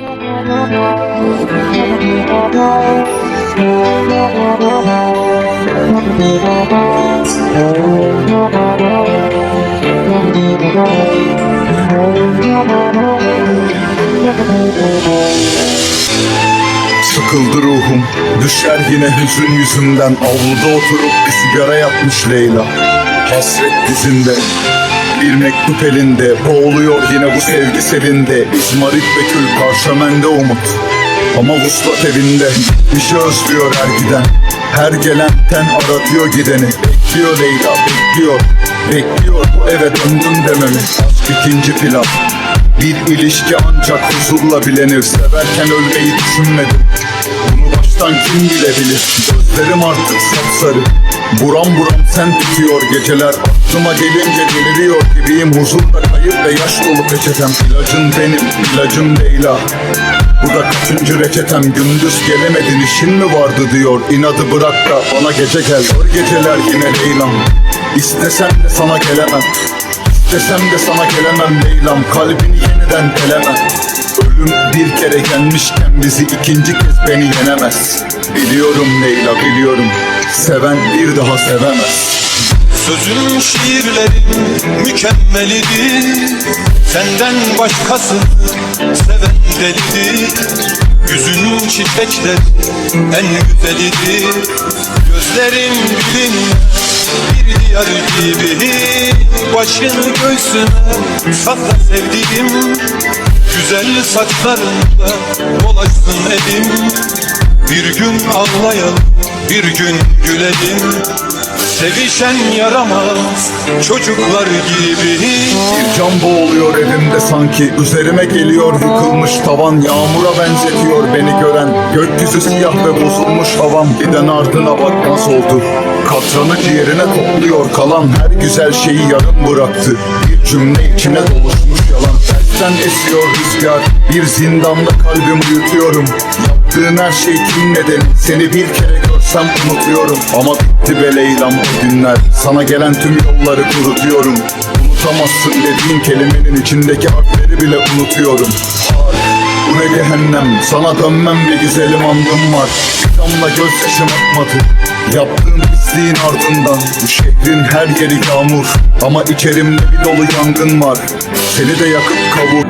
Sıkıldı ruhum Düşer yine hüzün yüzünden. Avluda oturup bir sigara yapmış Leyla. Hasret dizinde bir mektup elinde Boğuluyor yine bu sevgi selinde. İzmarit ve kül parşömende umut. Ama vuslat evinde Bir şey özlüyor her giden. Her gelen ten aratıyor gideni. Bekliyor Leyla bekliyor. Bekliyor bu eve döndüm dememi. Aşk ikinci plan. Bir ilişki ancak huzurla bilenir. Severken ölmeyi düşünmedim Baştan kim bilebilir Gözlerim artık sapsarı. Buram buram sen tutuyor geceler. Aklıma gelince deliriyor gibiyim. Huzurda kayıp ve yaş dolu peçetem. İlacın benim, ilacım Leyla. Bu da kaçıncı reçetem? Gündüz gelemedin işin mi vardı diyor. İnadı bırak da bana gece gel. Zor geceler yine Leyla'm. İstesem de sana gelemem. Desem de sana gelemem Leylam. Kalbini yeniden delemem Ölüm bir kere gelmişken bizi ikinci kez beni yenemez. Biliyorum Leyla biliyorum. Seven bir daha sevemez. Sözün şiirlerin mükemmelidir. Senden başkası seven delidir. Yüzünün çiçekler en güzelidir. Gözlerin bilinmez bir diyar gibi Başını göğsüme sakla sevdiğim Güzel saçlarında dolaşsın elim. Bir gün ağlayalım, bir gün gülelim. Sevişen yaramaz çocuklar gibi. Bir can boğuluyor evimde sanki Üzerime geliyor yıkılmış tavan. Yağmura benzetiyor beni gören Gökyüzü siyah ve bozulmuş havam Giden ardına bak nasıl oldu Katranı ciğerine kokluyor kalan. Her güzel şeyi yarım bıraktı Bir cümle içine doluşmuş Tersten esiyor rüzgar Bir zindanda kalbimi uyutuyorum Yaptığın her şey kim neden Seni bir kere görsem unutuyorum. Ama bitti be Leyla'm o günler. Sana gelen tüm yolları kurutuyorum. Unutamazsın dediğin kelimenin içindeki harfleri bile unutuyorum. Bu ne cehennem? Sana dönmem bir güzelim andım var. Bir damla gözyaşım akmadı Yaptığın pisliğin ardından Bu şehrin her yeri yağmur. Ama içerimde bir dolu yangın var. Seni de yakıp kavur